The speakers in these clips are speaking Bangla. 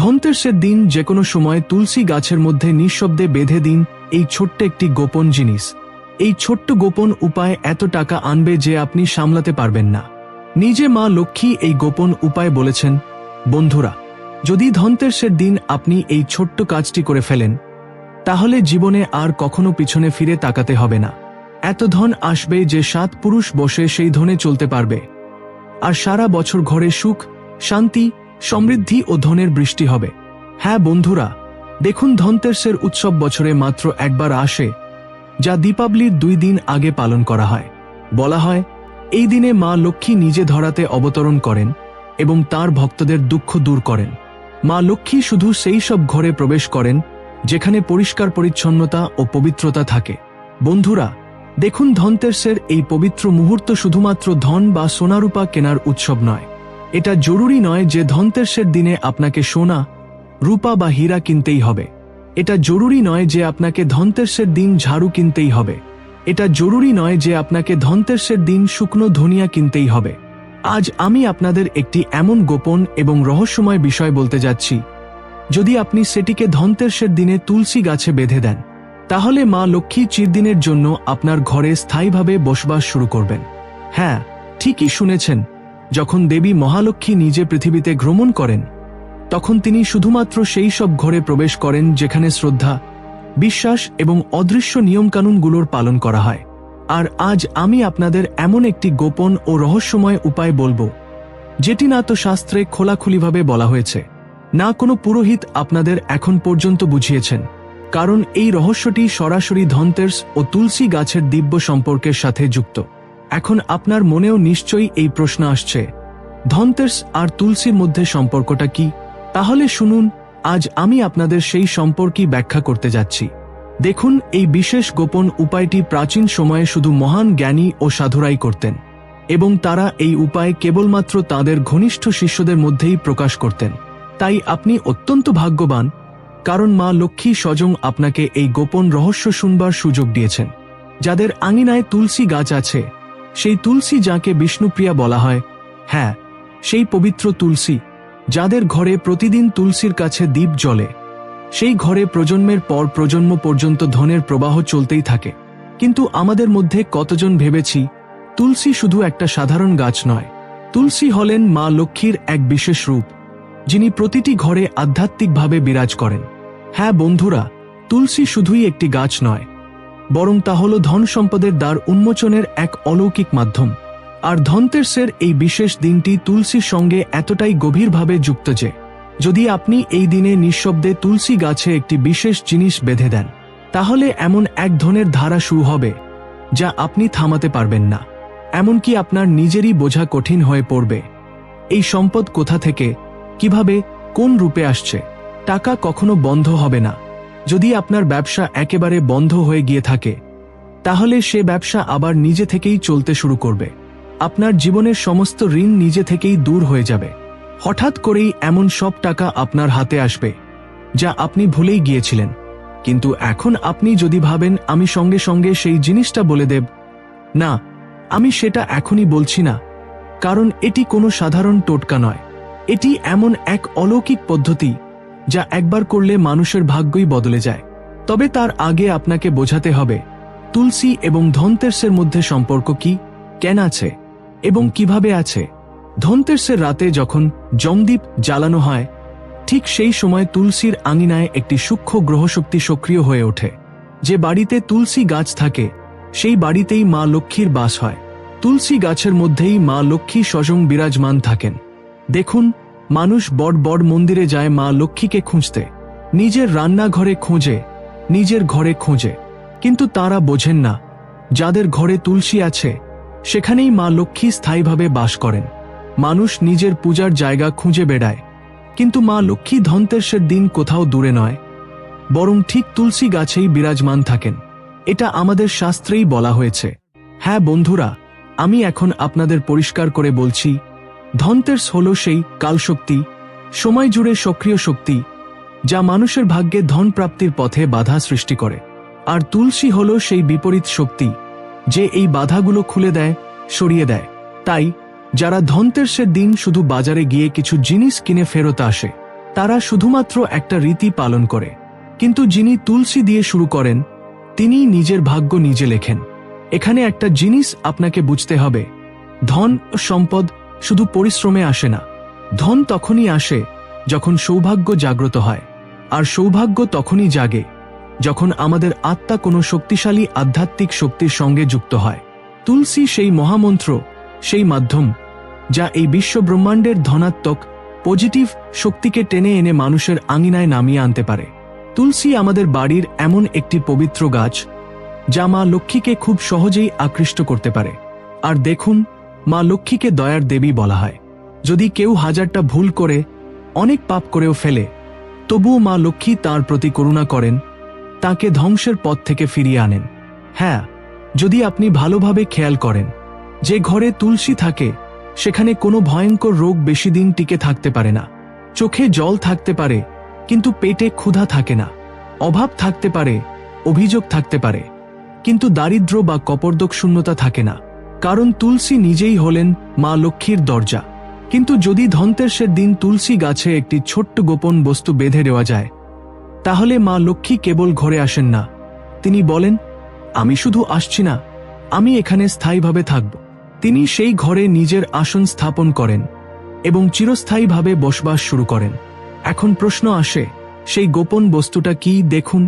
ধনতেরসের দিন যে কোনো সময় তুলসী গাছের মধ্যে নিঃশব্দে বেঁধে দিন এই ছোট্ট একটি গোপন জিনিস। এই ছোট্ট গোপন উপায় এত টাকা আনবে যে আপনি সামলাতে পারবেন না। নিজে মা লক্ষ্মী এই গোপন উপায় বলেছেন, বন্ধুরা, যদি ধনতেরসের দিন আপনি এই ছোট্ট কাজটি করে ফেলেন, তাহলে জীবনে আর কখনো পিছনে ফিরে তাকাতে হবে না। এত ধন আসবে যে সাত পুরুষ বসে সেই ধনে চলতে পারবে। আর সারা বছর ঘরে সুখ, শান্তি সমৃদ্ধি ও ধনের বৃষ্টি হবে। হ্যাঁ বন্ধুরা, দেখুন ধনতেরসের উৎসব বছরে মাত্র একবার আসে, যা দীপাবলির দুই দিন আগে পালন করা হয়। বলা হয়, এই দিনে মা লক্ষ্মী নিজে ধরাতে অবতরণ করেন এবং তার ভক্তদের দুঃখ দূর করেন। মা লক্ষ্মী শুধু সেই সব ঘরে প্রবেশ করেন, যেখানে পরিষ্কার পরিচ্ছন্নতা ও পবিত্রতা থাকে। বন্ধুরা, দেখুন ধনতেরসের এই পবিত্র মুহূর্ত শুধুমাত্র ধন বা সোনারূপা কেনার উৎসব নয়। এটা জরুরি নয় যে ধনতেরসের দিনে আপনাকে সোনা, রূপা বা হীরা কিনতেই হবে। এটা জরুরি নয় যে আপনাকে ধনতেরসের দিন ঝাড়ু কিনতেই হবে। এটা জরুরি নয় যে আপনাকে ধনতেরসের দিন শুকনো ধনিয়া কিনতেই হবে। আজ আমি আপনাদের একটি এমন গোপন এবং রহস্যময় বিষয় বলতে যাচ্ছি। যদি আপনি সেটিকে ধনতেরসের দিনে তুলসী গাছে বেঁধে দেন, তাহলে মা লক্ষ্মী চিরদিনের জন্য আপনার ঘরে স্থায়ীভাবে বসবাস শুরু করবেন। হ্যাঁ ঠিকই শুনেছেন। যখন দেবী মহালক্ষ্মী নিজে পৃথিবীতে ভ্রমণ করেন, তখন তিনি শুধুমাত্র সেই সব ঘরে প্রবেশ করেন যেখানে শ্রদ্ধা, বিশ্বাস এবং অদৃশ্য নিয়মকানুনগুলোর পালন করা হয়। আর আজ আমি আপনাদের এমন একটি গোপন ও রহস্যময় উপায় বলব, যেটি না তো শাস্ত্রে খোলাখুলিভাবে বলা হয়েছে, না কোনো পুরোহিত আপনাদের এখন পর্যন্ত বুঝিয়েছেন, কারণ এই রহস্যটি সরাসরি ধনতের্স ও তুলসী গাছের দিব্য সম্পর্কের সাথে যুক্ত। এখন আপনার মনেও নিশ্চয়ই এই প্রশ্ন আসছে। ধনতের্স আর তুলসীর মধ্যে সম্পর্কটা কি? তাহলে শুনুন, আজ আমি আপনাদের সেই সম্পর্কই ব্যাখ্যা করতে যাচ্ছি। দেখুন, এই বিশেষ গোপন উপায়টি প্রাচীন সময়ে শুধু মহান জ্ঞানী ও সাধুরাই করতেন এবং তারা এই উপায় কেবলমাত্র তাদের ঘনিষ্ঠ শিষ্যদের মধ্যেই প্রকাশ করতেন। তাই আপনি অত্যন্ত ভাগ্যবান, কারণ মা লক্ষ্মী স্বজং আপনাকে এই গোপন রহস্য শুনবার সুযোগ দিয়েছেন। যাদের আঙিনায় তুলসী গাছ আছে সেই তুলসী যাকে বিষ্ণুপ্রিয়া বলা হয় হ্যাঁ সেই পবিত্র তুলসী, যাদের ঘরে প্রতিদিন তুলসীর কাছে দ্বীপ জ্বলে। সেই ঘরে প্রজন্মের পর প্রজন্ম পর্যন্ত ধনের প্রবাহ চলতেই থাকে। কিন্তু আমাদের মধ্যে কতজন ভেবেছি, তুলসী শুধু একটা সাধারণ গাছ নয়। তুলসী হলেন মা লক্ষ্মীর এক বিশেষ রূপ, যিনি প্রতিটি ঘরে আধ্যাত্মিকভাবে বিরাজ করেন। হ্যাঁ বন্ধুরা, তুলসী শুধুই একটি গাছ নয় বরং তা হল ধন সম্পদের দ্বার উন্মোচনের এক অলৌকিক মাধ্যম। আর ধনতেরসের এই বিশেষ দিনটি তুলসীর সঙ্গে এতটাই গভীরভাবে যুক্ত যে, যদি আপনি এই দিনে নিঃশব্দে তুলসী গাছে একটি বিশেষ জিনিস বেঁধে দেন, তাহলে এমন এক ধনের ধারা শুরু হবে, যা আপনি থামাতে পারবেন না। এমনকি আপনার নিজেরই বোঝা কঠিন হয়ে পড়বে। এই সম্পদ কোথা থেকে, কীভাবে, কোন রূপে আসছে, টাকা কখনো বন্ধ হবে না। যদি আপনার ব্যবসা একেবারে বন্ধ হয়ে গিয়ে থাকে, তাহলে সে ব্যবসা আবার নিজে থেকেই চলতে শুরু করবে। আপনার জীবনের সমস্ত ঋণ নিজে থেকেই দূর হয়ে যাবে। হঠাৎ করেই এমন সব টাকা আপনার হাতে আসবে, যা আপনি ভুলেই গিয়েছিলেন। কিন্তু এখন আপনি যদি ভাবেন, আমি সঙ্গে সঙ্গে সেই জিনিসটা বলে দেব, না, আমি সেটা এখনই বলছি না। কারণ এটি কোনো সাধারণ টোটকা নয়। এটি এমন এক অলৌকিক পদ্ধতি যা একবার করলে মানুষের ভাগ্যই বদলে যায়। তবে তার আগে আপনাকে বোঝাতে হবে, তুলসী এবং ধনতের্সের মধ্যে সম্পর্ক কি, কেন আছে, এবং কীভাবে আছে। ধনতের্সের রাতে যখন জমদীপ জ্বালানো হয়, ঠিক সেই সময় তুলসীর আঙিনায় একটি সূক্ষ্ম গ্রহশক্তি সক্রিয় হয়ে ওঠে। যে বাড়িতে তুলসী গাছ থাকে, সেই বাড়িতেই মা লক্ষ্মীর বাস হয়। তুলসী গাছের মধ্যেই মা লক্ষ্মী স্বজং বিরাজমান থাকেন। দেখুন মানুষ বড় বড় মন্দিরে যায় মা লক্ষ্মীকে খুঁজতে। নিজের রান্নাঘরে খোঁজে, নিজের ঘরে খোঁজে। কিন্তু তারা বোঝেন না, যাদের ঘরে তুলসী আছে, সেখানেই মা লক্ষ্মী স্থায়ীভাবে বাস করেন। মানুষ নিজের পূজার জায়গা খুঁজে বেড়ায়। কিন্তু মা লক্ষ্মী ধনতেরসের দিন কোথাও দূরে নয়। বরং ঠিক তুলসী গাছেই বিরাজমান থাকেন। এটা আমাদের শাস্ত্রেই বলা হয়েছে। হ্যাঁ বন্ধুরা, আমি এখন আপনাদের পরিষ্কার করে বলছি ধনতের্স হল সেই কালশক্তি, সময় জুড়ে সক্রিয় শক্তি, যা মানুষের ভাগ্যে ধন প্রাপ্তির পথে বাধা সৃষ্টি করে। আর তুলসী হল সেই বিপরীত শক্তি, যে এই বাধাগুলো খুলে দেয়, সরিয়ে দেয়। তাই, যারা ধনতের্সের দিন শুধু বাজারে গিয়ে কিছু জিনিস কিনে ফেরত আসে, তারা শুধুমাত্র একটা রীতি পালন করে। কিন্তু যিনি তুলসী দিয়ে শুরু করেন তিনি নিজের ভাগ্য নিজে লেখেন। এখানে একটা জিনিস আপনাকে বুঝতে হবে, ধন সম্পদ শুধু পরিশ্রমে আসে না, ধন তখনই আসে যখন সৌভাগ্য জাগ্রত হয়, আর সৌভাগ্য তখনই জাগে যখন আমাদের আত্মা কোনো শক্তিশালী আধ্যাত্মিক শক্তির সঙ্গে যুক্ত হয়। তুলসী সেই মহামন্ত্র, সেই মাধ্যম, যা এই বিশ্ব ব্রহ্মাণ্ডের ধনাত্মক, পজিটিভ শক্তিকে টেনে এনে মানুষের আঙিনায় নামিয়ে আনতে পারে। তুলসী আমাদের বাড়ির এমন একটি পবিত্র গাছ, যা মা লক্ষ্মীকে খুব সহজেই আকৃষ্ট করতে পারে। আর দেখুন মা লক্ষ্মীকে দয়ার দেবী বলা হয়। যদি কেউ হাজারটা ভুল করে, অনেক পাপ করেও ফেলে, তবুও মা লক্ষ্মী তার প্রতি করুণা করেন, তাকে ধ্বংসের পথ থেকে ফিরিয়ে আনেন। হ্যাঁ যদি আপনি ভালোভাবে খেয়াল করেন, যে ঘরে তুলসী থাকে, সেখানে কোনো ভয়ঙ্কর রোগ বেশি দিন টিকে থাকতে পারে না। চোখে জল থাকতে পারে, কিন্তু পেটে ক্ষুধা থাকে না। অভাব থাকতে পারে, অভিযোগ থাকতে পারে, কিন্তু দারিদ্র বা কপর্দক শূন্যতা থাকে না। কারণ তুলসী নিজেই হলেন মা লক্ষ্মীর দরজা। কিন্তু যদি ধনতেরসের দিন তুলসী গাছে একটি ছোট্ট গোপন বস্তু বেঁধে দেওয়া যায়, তাহলে মা লক্ষ্মী কেবল ঘরে আসেন না। তিনি বলেন, আমি শুধু আসছি না, আমি এখানে স্থায়ীভাবে থাকব। তিনি সেই ঘরে নিজের আসন স্থাপন করেন এবং চিরস্থায়ীভাবে বসবাস শুরু করেন। এখন প্রশ্ন আসে, সেই গোপন বস্তুটা কি দেখুন?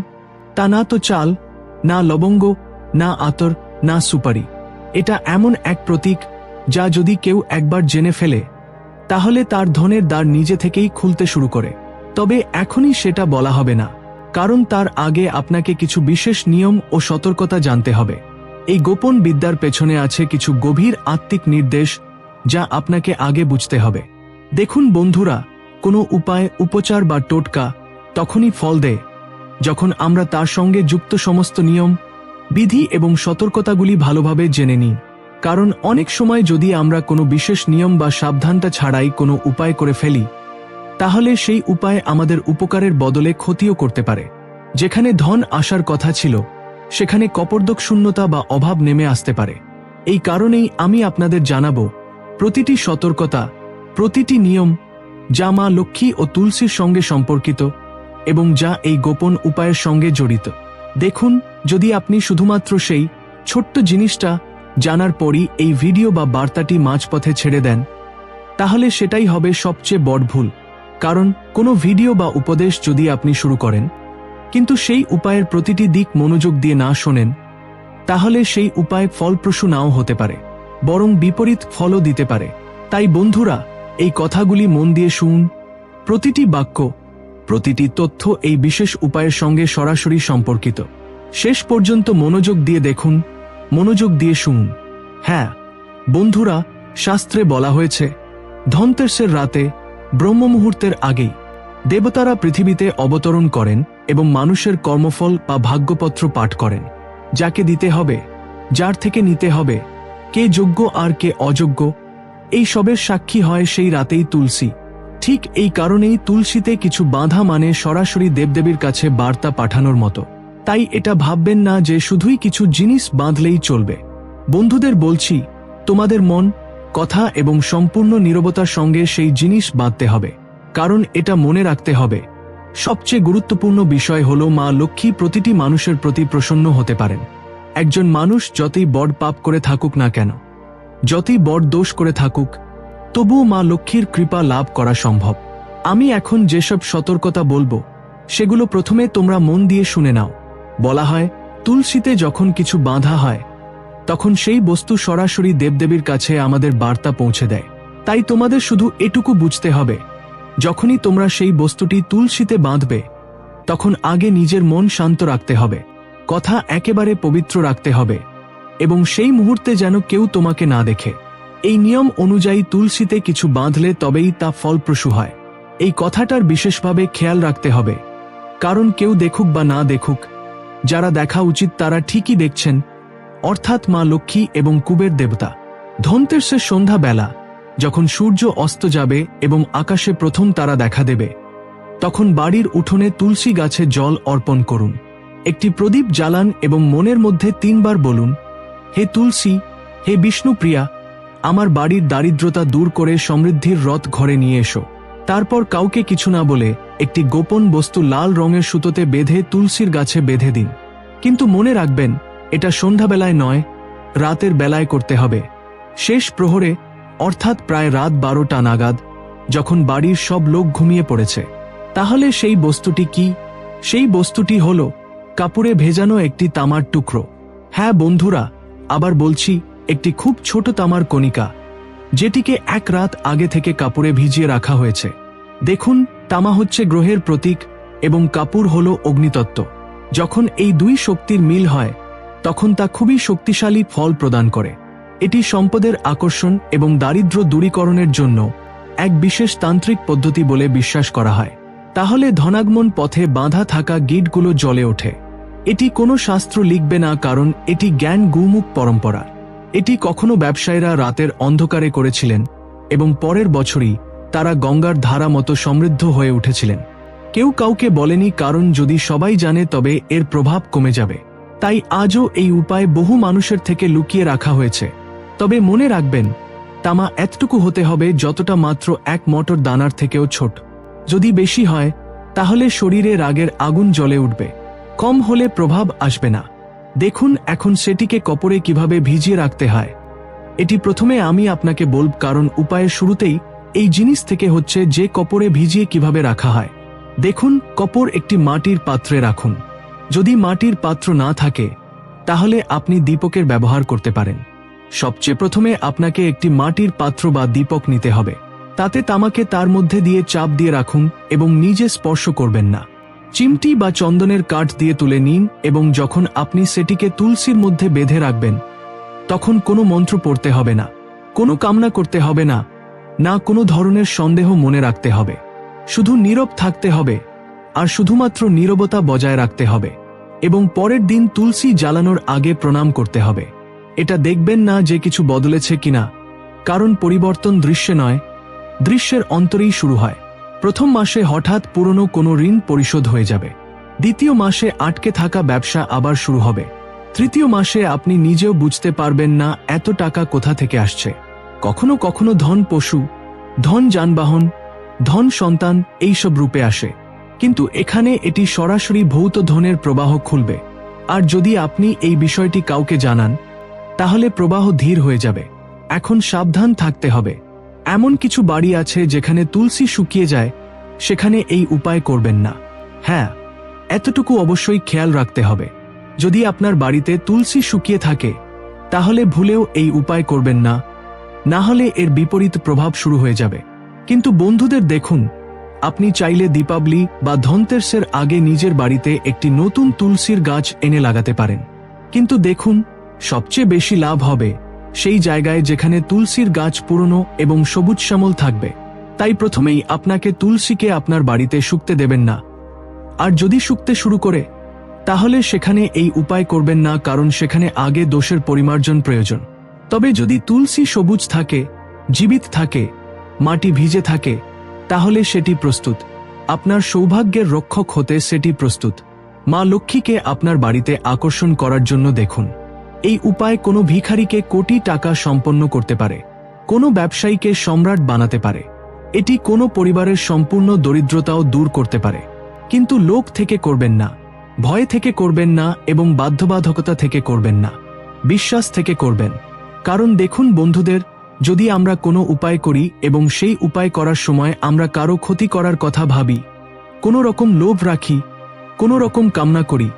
তা না তো চাল, না লবঙ্গ, না আতর, না সুপারি। এটা এমন এক প্রতীক যা যদি কেউ একবার জেনে ফেলে, তাহলে তার ধনের দ্বার নিজে থেকেই খুলতে শুরু করে। তবে এখনই সেটা বলা হবে না, কারণ তার আগে আপনাকে কিছু বিশেষ নিয়ম ও সতর্কতা জানতে হবে। এই গোপন বিদ্যার পেছনে আছে কিছু গভীর আত্মিক নির্দেশ যা আপনাকে আগে বুঝতে হবে। দেখুন বন্ধুরা, কোনো উপায় উপচার বা টোটকা তখনই ফল দেয়, যখন আমরা তার সঙ্গে যুক্ত সমস্ত নিয়ম বিধি এবং সতর্কতাগুলি ভালোভাবে জেনে নিই। কারণ অনেক সময় যদি আমরা কোনো বিশেষ নিয়ম বা সাবধানতা ছাড়াই কোনো উপায় করে ফেলি, তাহলে সেই উপায় আমাদের উপকারের বদলে ক্ষতিও করতে পারে। যেখানে ধন আসার কথা ছিল, সেখানে কপর্দক শূন্যতা বা অভাব নেমে আসতে পারে। এই কারণেই আমি আপনাদের জানাব, প্রতিটি সতর্কতা, প্রতিটি নিয়ম, যা মা লক্ষ্মী ও তুলসীর সঙ্গে সম্পর্কিত এবং যা এই গোপন উপায়ের সঙ্গে জড়িত। দেখুন যদি আপনি শুধুমাত্র সেই ছোট্ট জিনিসটা জানার পরই এই ভিডিও বা বার্তাটি মাঝপথে ছেড়ে দেন, তাহলে সেটাই হবে সবচেয়ে বড় ভুল। কারণ কোনো ভিডিও বা উপদেশ যদি আপনি শুরু করেন, কিন্তু সেই উপায়ের প্রতিটি দিক মনোযোগ দিয়ে না শোনেন, তাহলে সেই উপায় ফলপ্রসূ নাও হতে পারে, বরং বিপরীত ফলও দিতে পারে। তাই বন্ধুরা, এই কথাগুলি মন দিয়ে শুন প্রতিটি বাক্য, প্রতিটি তথ্য এই বিশেষ উপায়ের সঙ্গে সরাসরি সম্পর্কিত। শেষ পর্যন্ত মনোযোগ দিয়ে দেখুন, মনোযোগ দিয়ে শুনুন। হ্যাঁ বন্ধুরা, শাস্ত্রে বলা হয়েছে, ধনতেরসের রাতে ব্রহ্ম মুহূর্তের আগেই, দেবতারা পৃথিবীতে অবতরণ করেন এবং মানুষের কর্মফল বা ভাগ্যপত্র পাঠ করেন। যাকে দিতে হবে, যার থেকে নিতে হবে, কে যোগ্য আর কে অযোগ্য, এই সবের সাক্ষী হয় সেই রাতেই তুলসী। ঠিক এই কারণেই তুলসীতে কিছু বাঁধা মানে সরাসরি দেবদেবীর কাছে বার্তা পাঠানোর মতো। তাই এটা ভাববেন না যে শুধুই কিছু জিনিস বাঁধলেই চলবে। বন্ধুদের বলছি, তোমাদের মন, কথা এবং সম্পূর্ণ নীরবতার সঙ্গে সেই জিনিস বাঁধতে হবে, কারণ এটা মনে রাখতে হবে। সবচেয়ে গুরুত্বপূর্ণ বিষয় হল মা লক্ষ্মী প্রতিটি মানুষের প্রতি প্রসন্ন হতে পারেন। একজন মানুষ যতই বড় পাপ করে থাকুক না কেন, যতই বড় দোষ করে থাকুক, তবুও মা লক্ষ্মীর কৃপা লাভ করা সম্ভব। আমি এখন যেসব সতর্কতা বলব, সেগুলো প্রথমে তোমরা মন দিয়ে শুনে নাও। বলা হয়, তুলসীতে যখন কিছু বাঁধা হয়, তখন সেই বস্তু সরাসরি দেবদেবীর কাছে আমাদের বার্তা পৌঁছে দেয়। তাই তোমাদের শুধু এটুকু বুঝতে হবে, যখনই তোমরা সেই বস্তুটি তুলসীতে বাঁধবে, তখন আগে নিজের মন শান্ত রাখতে হবে, কথা একেবারে পবিত্র রাখতে হবে, এবং সেই মুহূর্তে যেন কেউ তোমাকে না দেখে। এই নিয়ম অনুযায়ী তুলসীতে কিছু বাঁধলে তবেই তা ফলপ্রসূ হয়। এই কথাটার বিশেষভাবে খেয়াল রাখতে হবে, কারণ কেউ দেখুক বা না দেখুক যারা দেখা উচিত তারা ঠিকই দেখছেন। অর্থাৎ মা লক্ষ্মী এবং কুবের দেবতা। ধনতেরসের সন্ধ্যাবেলা, যখন সূর্য অস্ত যাবে এবং আকাশে প্রথম তারা দেখা দেবে, তখন বাড়ির উঠোনে তুলসী গাছে জল অর্পণ করুন। একটি প্রদীপ জ্বালান এবং মনের মধ্যে তিনবার বলুন, হে তুলসী, হে বিষ্ণুপ্রিয়া, আমার বাড়ির দারিদ্রতা দূর করে সমৃদ্ধির রথ ঘরে নিয়ে এসো। তারপর কাউকে কিছু না বলে একটি গোপন বস্তু লাল রঙের সুতোতে বেঁধে তুলসীর গাছে বেঁধে দিন। কিন্তু মনে রাখবেন, এটা সন্ধ্যাবেলায় নয়, রাতের বেলায় করতে হবে। শেষ প্রহরে, অর্থাৎ প্রায় রাত বারোটা নাগাদ, যখন বাড়ির সব লোক ঘুমিয়ে পড়েছে, তাহলে সেই বস্তুটি কি? সেই বস্তুটি হল কাপড়ে ভেজানো একটি তামার টুকরো। হ্যাঁ বন্ধুরা, আবার বলছি, একটি খুব ছোট তামার কণিকা। যেটিকে এক রাত আগে থেকে কাপড়ে ভিজিয়ে রাখা হয়েছে। দেখুন, তামা হচ্ছে গ্রহের প্রতীক এবং কাপুর হল অগ্নিতত্ত্ব। যখন এই দুই শক্তির মিল হয়, তখন তা খুবই শক্তিশালী ফল প্রদান করে। এটি সম্পদের আকর্ষণ এবং দারিদ্র্য দূরীকরণের জন্য এক বিশেষ তান্ত্রিক পদ্ধতি বলে বিশ্বাস করা হয়। তাহলে ধনাগমন পথে বাঁধা থাকা গিটগুলো জ্বলে ওঠে। এটি কোনো শাস্ত্র লিখবে না কারণ এটি জ্ঞান গুমুখ পরম্পরা এটি কখনো ব্যবসায়ীরা রাতের অন্ধকারে করেছিলেন এবং পরের বছরই তারা গঙ্গার ধারা মতো সমৃদ্ধ হয়ে উঠেছিলেন। কেউ কাউকে বলেনি কারণ যদি সবাই জানে তবে এর প্রভাব কমে যাবে। তাই আজও এই উপায় বহু মানুষের থেকে লুকিয়ে রাখা হয়েছে। তবে মনে রাখবেন, তামা এতটুকু হতে হবে যতটা মাত্র এক মটর দানার থেকেও ছোট। যদি বেশি হয়, তাহলে শরীরে রাগের আগুন জ্বলে উঠবে। কম হলে প্রভাব আসবে না। দেখুন, এখন সেটিকে কপরে কীভাবে ভিজিয়ে রাখতে হয়। এটি প্রথমে আমি আপনাকে বলব, কারণ উপায়ের শুরুতেই এই জিনিস থেকে হচ্ছে যে কপরে ভিজিয়ে কীভাবে রাখা হয়। দেখুন, কপর একটি মাটির পাত্রে রাখুন। যদি মাটির পাত্র না থাকে, তাহলে আপনি দীপকের ব্যবহার করতে পারেন। সবচেয়ে প্রথমে আপনাকে একটি মাটির পাত্র বা দীপক নিতে হবে। তাতে তামাকে তার মধ্যে দিয়ে চাপ দিয়ে রাখুন এবং নিজে স্পর্শ করবেন না। চিমটি বা চন্দনের কাঠ দিয়ে তুলে নিন এবং যখন আপনি সেটিকে তুলসীর মধ্যে বেঁধে রাখবেন, তখন কোনো মন্ত্র পড়তে হবে না, কোনো কামনা করতে হবে না না কোনো ধরনের সন্দেহ মনে রাখতে হবে। শুধু নীরব থাকতে হবে আর শুধুমাত্র নীরবতা বজায় রাখতে হবে এবং পরের দিন তুলসী জ্বালানোর আগে প্রণাম করতে হবে। এটা দেখবেন না যে কিছু বদলেছে কিনা, কারণ পরিবর্তন দৃশ্যে নয়, দৃশ্যের অন্তরেই শুরু হয়। প্রথম মাসে হঠাৎ পুরনো কোনো ঋণ পরিশোধ হয়ে যাবে। দ্বিতীয় মাসে আটকে থাকা ব্যবসা আবার শুরু হবে। তৃতীয় মাসে আপনি নিজেও বুঝতে পারবেন না এত টাকা কোথা থেকে আসছে। কখনো কখনো ধন পশু, ধন যানবাহন, ধন সন্তান এইসব রূপে আসে। কিন্তু এখানে এটি সরাসরি ভৌত ধনের প্রবাহ খুলবে। আর যদি আপনি এই বিষয়টি কাউকে জানান, তাহলে প্রবাহ ধীর হয়ে যাবে। এখন সাবধান থাকতে হবে। এমন কিছু বাড়ি আছে যেখানে তুলসী শুকিয়ে যায়, সেখানে এই উপায় করবেন না। হ্যাঁ এতটুকু অবশ্যই খেয়াল রাখতে হবে। যদি আপনার বাড়িতে তুলসী শুকিয়ে থাকে, তাহলে ভুলেও এই উপায় করবেন না। না হলে এর বিপরীত প্রভাব শুরু হয়ে যাবে। কিন্তু বন্ধুদের দেখুন, আপনি চাইলে দীপাবলি বা ধনতেরসের আগে নিজের বাড়িতে একটি নতুন তুলসীর গাছ এনে লাগাতে পারেন। কিন্তু দেখুন, সবচেয়ে বেশি লাভ হবে সেই জায়গায় যেখানে তুলসীর গাছ পুরনো এবং সবুজ শ্যামল থাকবে। তাই প্রথমেই আপনাকে তুলসীকে আপনার বাড়িতে শুকতে দেবেন না। আর যদি শুকতে শুরু করে, তাহলে সেখানে এই উপায় করবেন না কারণ সেখানে আগে দোষের পরিমার্জন প্রয়োজন। তবে যদি তুলসী সবুজ থাকে, জীবিত থাকে, মাটি ভিজে থাকে, তাহলে সেটি প্রস্তুত। আপনার সৌভাগ্যের রক্ষক হতে সেটি প্রস্তুত। মা লক্ষ্মীকে আপনার বাড়িতে আকর্ষণ করার জন্য দেখুন। এই উপায় কোনো ভিখারিকে কোটি টাকা সম্পন্ন করতে পারে, কোনো ব্যবসায়ীকে সম্রাট বানাতে পারে। এটি কোনো পরিবারের সম্পূর্ণ দরিদ্রতাও দূর করতে পারে। কিন্তু লোক থেকে করবেন না, ভয় থেকে করবেন না এবং বাধ্যবাধকতা থেকে করবেন না। বিশ্বাস থেকে করবেন। কারণ দেখুন বন্ধুদের, যদি আমরা কোনো উপায় করি এবং সেই উপায় করার সময় আমরা কারও ক্ষতি করার কথা ভাবি, কোনো রকম লোভ রাখি, কোনো রকম কামনা করি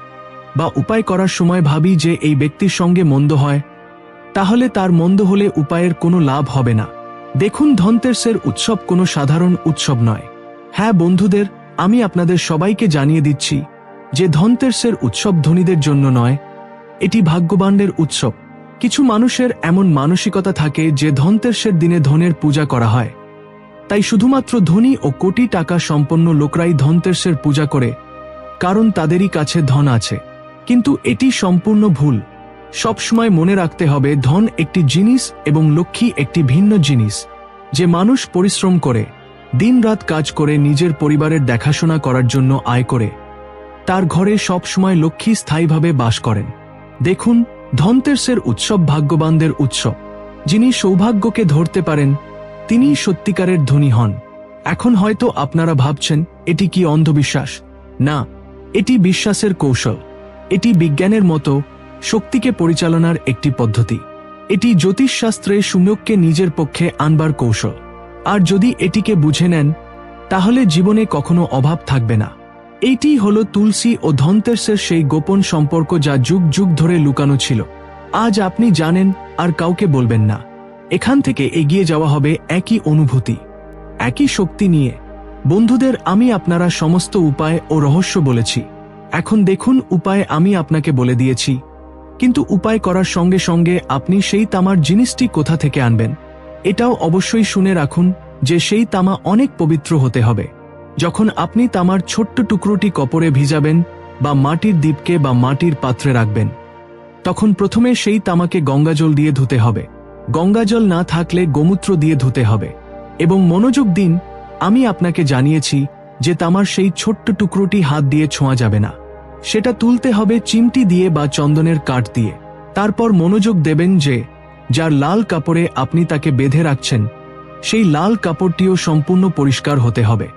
বা উপায় করার সময় ভাবি যে এই ব্যক্তির সঙ্গে মন্দ হয়, তাহলে তার মন্দ হলে উপায়ের কোনো লাভ হবে না। দেখুন ধনতেরসের উৎসব কোনো সাধারণ উৎসব নয়। হ্যাঁ বন্ধুদের, আমি আপনাদের সবাইকে জানিয়ে দিচ্ছি যে ধনতেরসের উৎসব ধনীদের জন্য নয়, এটি ভাগ্যবানদের উৎসব। কিছু মানুষের এমন মানসিকতা থাকে যে ধনতেরসের দিনে ধনের পূজা করা হয়। তাই শুধুমাত্র ধনী ও কোটি টাকা সম্পন্ন লোকরাই ধনতেরসের পূজা করে, কারণ তাদেরই কাছে ধন আছে। কিন্তু এটি সম্পূর্ণ ভুল। সবসময় মনে রাখতে হবে, ধন একটি জিনিস এবং লক্ষ্মী একটি ভিন্ন জিনিস। যে মানুষ পরিশ্রম করে, দিনরাত কাজ করে, নিজের পরিবারের দেখাশোনা করার জন্য আয় করে, তার ঘরে সব সময় লক্ষ্মী স্থায়ীভাবে বাস করেন। দেখুন, ধনতেরসের উৎসব ভাগ্যবানদের উৎসব। যিনি সৌভাগ্যকে ধরতে পারেন তিনিই সত্যিকারের ধনী হন। এখন হয়তো আপনারা ভাবছেন, এটি কি অন্ধবিশ্বাস? না, এটি বিশ্বাসের কৌশল। এটি বিজ্ঞানের মতো শক্তিকে পরিচালনার একটি পদ্ধতি। এটি জ্যোতিষশাস্ত্রে সুযোগকে নিজের পক্ষে আনবার কৌশল। আর যদি এটিকে বুঝে নেন, তাহলে জীবনে কখনো অভাব থাকবে না। এইটি হল তুলসী ও ধনতের্সের সেই গোপন সম্পর্ক যা যুগ যুগ ধরে লুকানো ছিল। আজ আপনি জানেন আর কাউকে বলবেন না। এখান থেকে এগিয়ে যাওয়া হবে একই অনুভূতি, একই শক্তি নিয়ে। বন্ধুদের, আমি আপনারা সমস্ত উপায় ও রহস্য বলেছি। এখন দেখুন উপায় আমি আপনাকে বলে দিয়েছি। কিন্তু উপায় করার সঙ্গে সঙ্গে আপনি সেই তামার জিনিসটি কোথা থেকে আনবেন? এটাও অবশ্যই শুনে রাখুন যে সেই তামা অনেক পবিত্র হতে হবে। যখন আপনি তামার ছোট্ট টুকরোটি কপরে ভিজাবেন বা মাটির দ্বীপকে বা মাটির পাত্রে রাখবেন, তখন প্রথমে সেই তামাকে গঙ্গাজল দিয়ে ধুতে হবে। গঙ্গাজল না থাকলে গোমূত্র দিয়ে ধুতে হবে। এবং মনোযোগ দিন, আমি আপনাকে জানিয়েছি যে তামার সেই ছোট্ট টুকরোটি হাত দিয়ে ছোঁয়া যাবে না। সেটা তুলতে হবে চিমটি দিয়ে বা চন্দনের কাঠ দিয়ে। তারপর মনোযোগ দেবেন যে, যার লাল কাপড়ে আপনি তাকে বেঁধে রাখছেন, সেই লাল কাপড়টিও সম্পূর্ণ পরিষ্কার হতে হবে।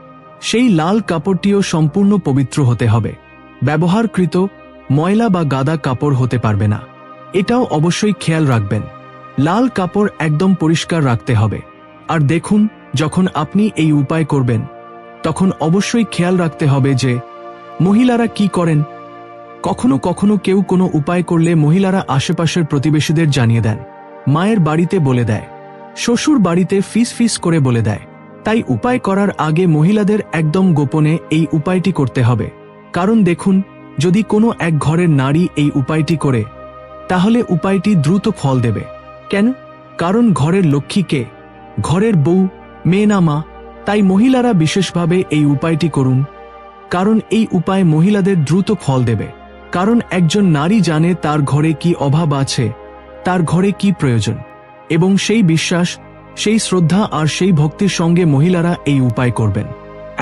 সেই লাল কাপড়টিও সম্পূর্ণ পবিত্র হতে হবে। ব্যবহারকৃত ময়লা বা গাদা কাপড় হতে পারবে না। এটাও অবশ্যই খেয়াল রাখবেন। লাল কাপড় একদম পরিষ্কার রাখতে হবে। আর দেখুন, যখন আপনি এই উপায় করবেন, তখন অবশ্যই খেয়াল রাখতে হবে যে, মহিলারা কি করেন? কখনো কখনো কেউ কোনো উপায় করলে মহিলারা আশেপাশের প্রতিবেশীদের জানিয়ে দেন। মায়ের বাড়িতে বলে দেয়। শ্বশুর বাড়িতে ফিস ফিস করে বলে দেয়। তাই উপায় করার আগে মহিলাদের একদম গোপনে এই উপায়টি করতে হবে। কারণ দেখুন, যদি কোনো এক ঘরের নারী এই উপায়টি করে, তাহলে উপায়টি দ্রুত ফল দেবে। কেন? কারণ ঘরের লক্ষ্মীকে ঘরের বউ, মেয়ে না মা। তাই মহিলারা বিশেষভাবে এই উপায়টি করুন। কারণ এই উপায় মহিলাদের দ্রুত ফল দেবে। কারণ একজন নারী জানে তার ঘরে কি অভাব আছে, তার ঘরে কি প্রয়োজন, এবং সেই বিশ্বাস, সেই শ্রদ্ধা আর সেই ভক্তির সঙ্গে মহিলারা এই উপায় করবেন।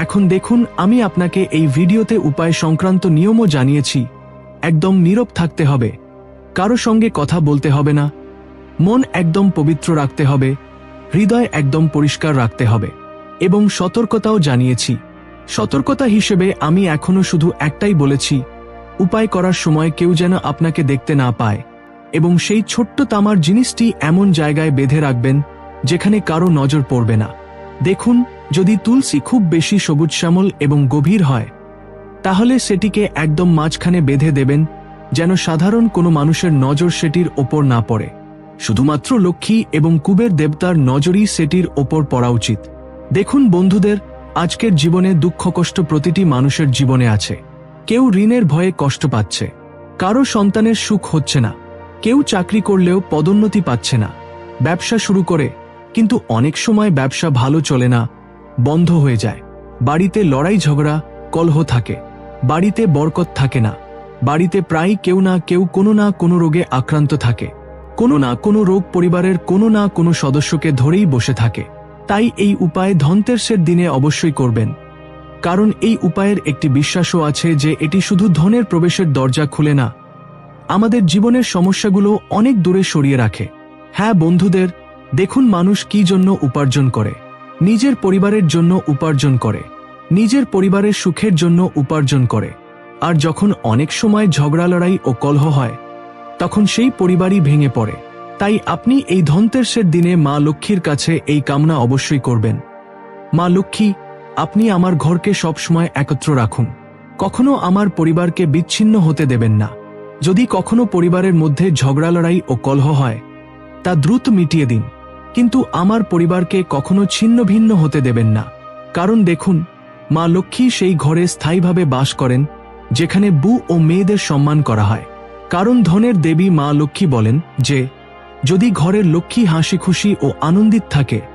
এখন দেখুন, আমি আপনাকে এই ভিডিওতে উপায় সংক্রান্ত নিয়মও জানিয়েছি। একদম নীরব থাকতে হবে, কারও সঙ্গে কথা বলতে হবে না, মন একদম পবিত্র রাখতে হবে, হৃদয় একদম পরিষ্কার রাখতে হবে, এবং সতর্কতাও জানিয়েছি। সতর্কতা হিসেবে আমি এখনও শুধু একটাই বলেছি উপায় করার সময় কেউ যেন আপনাকে দেখতে না পায় এবং সেই ছোট্ট তামার জিনিসটি এমন জায়গায় বেঁধে রাখবেন যেখানে কারও নজর পড়বে না। দেখুন, যদি তুলসী খুব বেশি সবুজ শ্যামল এবং গভীর হয়, তাহলে সেটিকে একদম মাঝখানে বেঁধে দেবেন যেন সাধারণ কোনো মানুষের নজর সেটির ওপর না পড়ে। শুধুমাত্র লক্ষ্মী এবং কুবের দেবতার নজরই সেটির ওপর পড়া উচিত। দেখুন বন্ধুদের, আজকের জীবনে দুঃখ কষ্ট প্রতিটি মানুষের জীবনে আছে। কেউ ঋণের ভয়ে কষ্ট পাচ্ছে। কারও সন্তানের সুখ হচ্ছে না। কেউ চাকরি করলেও পদোন্নতি পাচ্ছে না। ব্যবসা শুরু করে, কিন্তু অনেক সময় ব্যবসা ভালো চলে না, বন্ধ হয়ে যায়। বাড়িতে লড়াই ঝগড়া, কলহ থাকে। বাড়িতে বরকত থাকে না। বাড়িতে প্রায় কেউ না কেউ কোনো না কোনো রোগে আক্রান্ত থাকে। কোনো না কোনো রোগ পরিবারের কোনো না কোনো সদস্যকে ধরেই বসে থাকে। তাই এই উপায় ধনতেরসের দিনে অবশ্যই করবেন। কারণ এই উপায়ের একটি বিশ্বাসও আছে যে এটি শুধু ধনের প্রবেশের দরজা খুলে না, আমাদের জীবনের সমস্যাগুলো অনেক দূরে সরিয়ে রাখে। হ্যাঁ বন্ধুদের, দেখুন মানুষ কি জন্য উপার্জন করে। নিজের পরিবারের জন্য উপার্জন করে। নিজের পরিবারের সুখের জন্য উপার্জন করে। আর যখন অনেক সময় ঝগড়া, লড়াই ও কলহ হয়, তখন সেই পরিবারই ভেঙে পড়ে। তাই আপনি এই ধনতেরসের দিনে মা লক্ষ্মীর কাছে এই কামনা অবশ্যই করবেন। মা লক্ষ্মী আপনি আমার ঘরকে সবসময় একত্র রাখুন। কখনো আমার পরিবারকে বিচ্ছিন্ন হতে দেবেন না। যদি কখনো পরিবারের মধ্যে ঝগড়া, লড়াই ও কলহ হয়, তা দ্রুত মিটিয়ে দিন। কিন্তু আমার পরিবারকে কখনো ছিন্ন ভিন্ন হতে দেবেন না। কারণ দেখুন, মা লক্ষ্মী সেই ঘরে স্থায়ীভাবে বাস করেন, যেখানে বু ও মেয়েদের সম্মান করা হয়। কারণ ধনের দেবী মা লক্ষ্মী বলেন যে, যদি ঘরের লক্ষ্মী হাসি খুশি ও আনন্দিত থাকে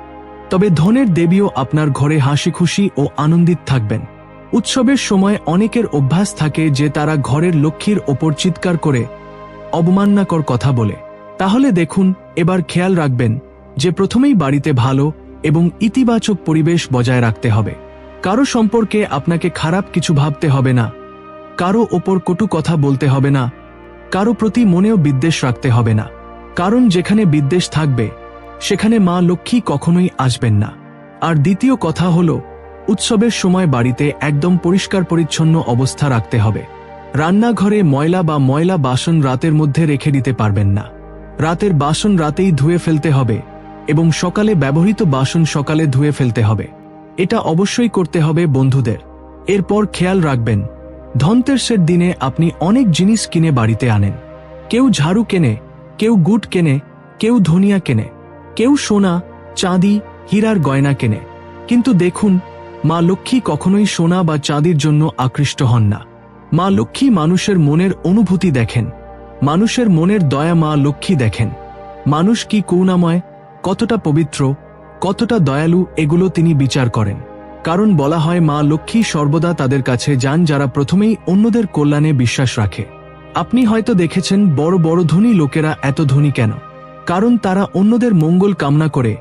তবে ধনের দেবীও আপনার ঘরে হাসি খুশি ও আনন্দিত থাকবেন। উৎসবের সময় অনেকের অভ্যাস থাকে যে তারা ঘরের লক্ষ্মীর ওপর চিৎকার করে, অবমাননাকর কথা বলে। তাহলে দেখুন, এবার খেয়াল রাখবেন যে প্রথমেই বাড়িতে ভালো এবং ইতিবাচক পরিবেশ বজায় রাখতে হবে। কারও সম্পর্কে আপনাকে খারাপ কিছু ভাবতে হবে না। কারও ওপর কটু কথা বলতে হবে না। কারও প্রতি মনেও বিদ্বেষ রাখতে হবে না। কারণ যেখানে বিদ্বেষ থাকবে সেখানে মা লক্ষ্মী কখনোই আসবেন না। আর দ্বিতীয় কথা হল, উৎসবের সময় বাড়িতে একদম পরিষ্কার পরিচ্ছন্ন অবস্থা রাখতে হবে। রান্নাঘরে ময়লা বা ময়লা বাসন রাতের মধ্যে রেখে দিতে পারবেন না। রাতের বাসন রাতেই ধুয়ে ফেলতে হবে এবং সকালে ব্যবহৃত বাসন সকালে ধুয়ে ফেলতে হবে। এটা অবশ্যই করতে হবে বন্ধুদের। এরপর খেয়াল রাখবেন, ধনতেরসের দিনে আপনি অনেক জিনিস কিনে বাড়িতে আনেন। কেউ ঝাড়ু কেনে, কেউ গুট কেনে, কেউ ধনিয়া কেনে। কেউ সোনা, চাঁদি, হীরার গয়না কেনে। কিন্তু দেখুন, মা লক্ষ্মী কখনোই সোনা বা চাঁদির জন্য আকৃষ্ট হন না। মা লক্ষ্মী মানুষের মনের অনুভূতি দেখেন। মানুষের মনের দয়া মা লক্ষ্মী দেখেন। মানুষ কি করুণাময়, কতটা পবিত্র, কতটা দয়ালু এগুলো তিনি বিচার করেন। কারণ বলা হয় মা লক্ষ্মী সর্বদা তাদের কাছে যান যারা প্রথমেই অন্যদের কল্যাণে বিশ্বাস রাখে। আপনি হয়তো দেখেছেন বড় বড় ধনী লোকেরা এত ধনী কেন? কারণ তারা অন্যদের মঙ্গল কামনা করে,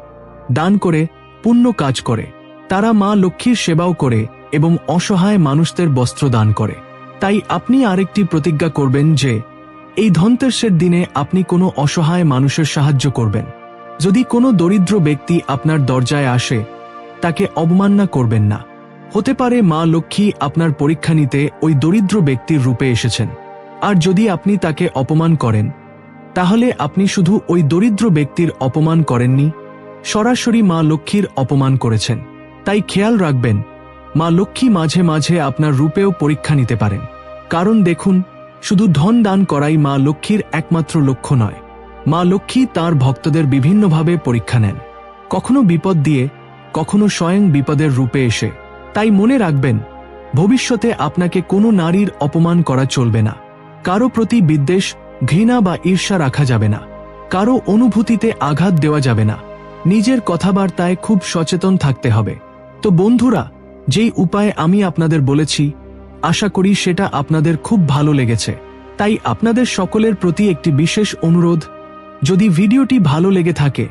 দান করে, পুণ্য কাজ করে। তারা মা লক্ষ্মীর সেবাও করে এবং অসহায় মানুষদের বস্ত্র দান করে। তাই আপনি আরেকটি প্রতিজ্ঞা করবেন যে, এই ধনতেরসের দিনে আপনি কোনো অসহায় মানুষের সাহায্য করবেন। যদি কোনো দরিদ্র ব্যক্তি আপনার দরজায় আসে, তাকে অবমাননা করবেন না। হতে পারে মা লক্ষ্মী আপনার পরীক্ষা নিতে ওই দরিদ্র ব্যক্তির রূপে এসেছেন। আর যদি আপনি তাকে অপমান করেন তাহলে আপনি শুধু ওই দরিদ্র ব্যক্তির অপমান করেননি, সরাসরি মা লক্ষ্মীর অপমান করেছেন। তাই খেয়াল রাখবেন, মা লক্ষ্মী মাঝে মাঝে আপনার রূপেও পরীক্ষা নিতে পারেন। কারণ দেখুন, শুধু ধন দান করাই মা লক্ষ্মীর একমাত্র লক্ষ্য নয়। মা লক্ষ্মী তার ভক্তদের বিভিন্নভাবে পরীক্ষা নেন। কখনো বিপদ দিয়ে, কখনো স্বয়ং বিপদের রূপে এসে। তাই মনে রাখবেন, ভবিষ্যতে আপনাকে কোনো নারীর অপমান করা চলবে না। কারও প্রতি বিদ্বেষ ঘৃণা বা ঈর্ষা রাখা যাবে না। কারও অনুভূতিতে আঘাত দেওয়া যাবে না। নিজের কথাবার্তায় খুব সচেতন থাকতে হবে। তো বন্ধুরা, যেই উপায় আমি আপনাদের বলেছি, আশা করি সেটা আপনাদের খুব ভালো লেগেছে। তাই আপনাদের সকলের প্রতি একটি বিশেষ অনুরোধ, যদি ভিডিওটি ভালো লেগে থাকে,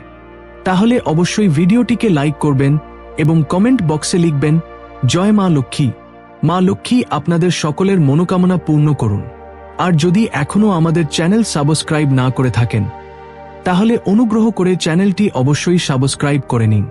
তাহলে অবশ্যই ভিডিওটিকে লাইক করবেন এবং কমেন্ট বক্সে লিখবেন, জয় মা লক্ষ্মী। মা লক্ষ্মী আপনাদের সকলের মনোকামনা পূর্ণ করুন। আর যদি এখনও আমাদের চ্যানেল সাবস্ক্রাইব না করে থাকেন, তাহলে অনুগ্রহ করে চ্যানেলটি অবশ্যই সাবস্ক্রাইব করে নিন।